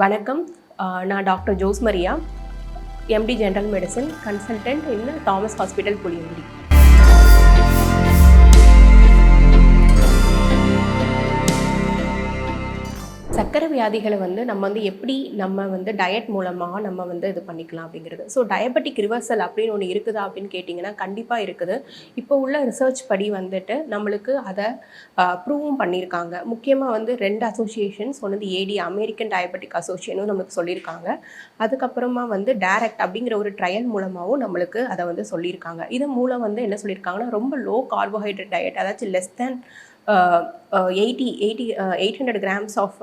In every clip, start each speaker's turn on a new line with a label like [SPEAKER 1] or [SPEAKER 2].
[SPEAKER 1] வணக்கம். நான் doctor Jose Maria MD general medicine consultant in Thomas hospital Puliyangudi. சர்க்கரை வியாதிகளை வந்து நம்ம வந்து எப்படி நம்ம வந்து டயட் மூலமாக நம்ம வந்து இது பண்ணிக்கலாம் அப்படிங்கிறது. ஸோ டயபெட்டிக் ரிவர்சல் அப்படின்னு ஒன்று இருக்குதா அப்படின்னு கேட்டிங்கன்னா கண்டிப்பாக இருக்குது. இப்போ உள்ள ரிசர்ச் படி வந்துட்டு நம்மளுக்கு அதை ப்ரூவும் பண்ணியிருக்காங்க. முக்கியமாக வந்து ரெண்டு அசோசியேஷன்ஸ் ஒன்று வந்து ஏடி அமெரிக்கன் டயபெட்டிக் அசோசியேஷனும் நம்மளுக்கு சொல்லியிருக்காங்க. அதுக்கப்புறமா வந்து டைரக்ட் அப்படிங்கிற ஒரு ட்ரையல் மூலமாகவும் நம்மளுக்கு அதை வந்து சொல்லியிருக்காங்க. இதன் மூலம் வந்து என்ன சொல்லியிருக்காங்கன்னா ரொம்ப லோ கார்போஹைட்ரேட் டயட் அதாச்சும் less than eighty eighty eight hundred grams of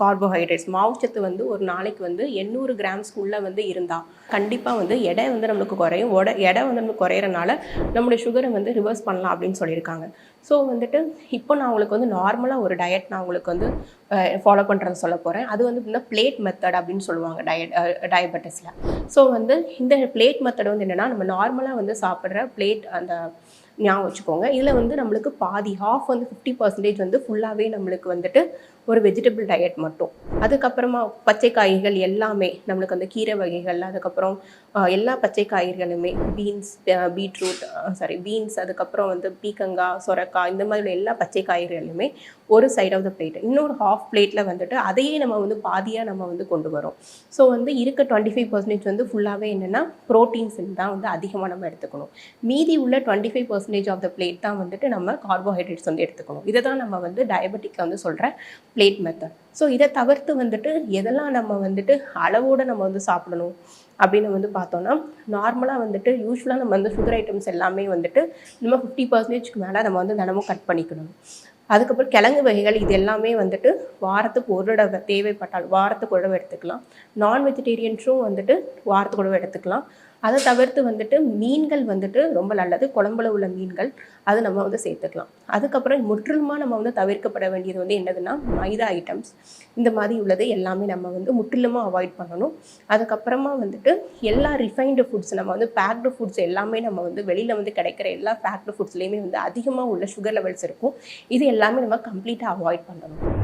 [SPEAKER 1] carbohydrates. மாவுச்சத்து வந்து ஒரு நாளைக்கு வந்து எண்ணூறு கிராம்ஸ்க்குள்ளே வந்து இருந்தால் கண்டிப்பாக வந்து எடை வந்து நம்மளுக்கு குறையும். உட எடை வந்து நம்மளுக்கு குறையிறனால நம்மளுடைய சுகரை வந்து ரிவர்ஸ் பண்ணலாம் அப்படின்னு சொல்லியிருக்காங்க. ஸோ வந்துட்டு இப்போ நான் உங்களுக்கு வந்து நார்மலாக ஒரு டயட் நான் உங்களுக்கு வந்து ஃபாலோ பண்ணுறது சொல்ல போகிறேன் அது வந்து இந்த பிளேட் மெத்தட் அப்படின்னு சொல்லுவாங்க டயட் டயபெட்டிஸில் ஸோ வந்து இந்த பிளேட் மெத்தட் வந்து என்னென்னா நம்ம நார்மலாக வந்து சாப்பிட்ற பிளேட் அந்த ஞாபகம் வச்சுக்கோங்க. இதில் வந்து நம்மளுக்கு பாதி ஹாஃப் வந்து ஃபிஃப்டி பர்சன்டேஜ் வந்து ஃபுல்லாகவே நம்மளுக்கு வந்துட்டு ஒரு வெஜிடபிள் டயட் மட்டும். அதுக்கப்புறமா பச்சை காய்கள் எல்லாமே நம்மளுக்கு அந்த கீரை வகைகள் அதுக்கப்புறம் எல்லா பச்சை காய்கறிகளுமே பீன்ஸ் பீட்ரூட் சாரி பீன்ஸ் அதுக்கப்புறம் வந்து பீக்கங்காய் சொரக்காய் இந்த மாதிரி உள்ள எல்லா பச்சை காய்கறிகளுமே ஒரு சைட் ஆஃப் த பிளேட் இன்னொரு ஹாஃப் பிளேட்டில் வந்துட்டு அதையே நம்ம வந்து பாதியாக நம்ம வந்து கொண்டு வரோம். ஸோ வந்து இருக்க டுவெண்ட்டி ஃபைவ் பர்சன்டேஜ் வந்து ஃபுல்லாகவே என்னென்னா ப்ரோட்டீன்ஸ் தான் வந்து அதிகமாக நம்ம எடுத்துக்கணும். மீதி உள்ள twenty five percentage of the plate தான் வந்துட்டு நம்ம கார்போஹைட்ரேட்ஸ் வந்து எடுத்துக்கணும். இதை தான் நம்ம வந்து டயபெட்டிக்கில் வந்து சொல்கிற பிளேட் மெத்தட் ஸோ இதை தவிர்த்து வந்துட்டு எதெல்லாம் நம்ம வந்துட்டு அளவோடு நம்ம வந்து சாப்பிடணும் அப்படின்னு வந்து பார்த்தோன்னா நார்மலாக வந்துட்டு யூஸ்வலாக நம்ம வந்து சுகர் ஐட்டம்ஸ் எல்லாமே வந்துட்டு நம்ம ஃபிஃப்டி பர்சன்டேஜ்க்கு மேலே நம்ம வந்து தினமும் கட் பண்ணிக்கணும். அதுக்கப்புறம் கிழங்கு வகைகள் இது எல்லாமே வந்துட்டு வாரத்துக்கு ஒரு தடவை தேவைப்பட்டால் வாரத்துக்கு ஒரு தடவை எடுத்துக்கலாம். நான் வெஜிடேரியன்ஸும் வந்துட்டு வாரத்துக்கு ஒரு தடவை எடுத்துக்கலாம். அதை தவிர்த்து வந்துட்டு மீன்கள் வந்துட்டு ரொம்ப நல்லது. குழம்புல உள்ள மீன்கள் அது நம்ம வந்து சேர்த்துக்கலாம். அதுக்கப்புறம் முற்றிலுமாக நம்ம வந்து தவிர்க்கப்பட வேண்டியது வந்து என்னதுன்னா மைதா ஐட்டம்ஸ் இந்த மாதிரி உள்ளது எல்லாமே நம்ம வந்து முற்றிலுமாக அவாய்ட் பண்ணணும். அதுக்கப்புறமா வந்துட்டு எல்லா ரிஃபைன்டு ஃபுட்ஸ் நம்ம வந்து பேக்டு ஃபுட்ஸ் எல்லாமே நம்ம வந்து வெளியில் வந்து கிடைக்கிற எல்லா பேக்டு ஃபுட்ஸ்லேயுமே வந்து அதிகமாக உள்ள சுகர் லெவல்ஸ் இருக்கும். இது எல்லாமே நம்ம கம்ப்ளீட்டாக அவாய்ட் பண்ணணும்.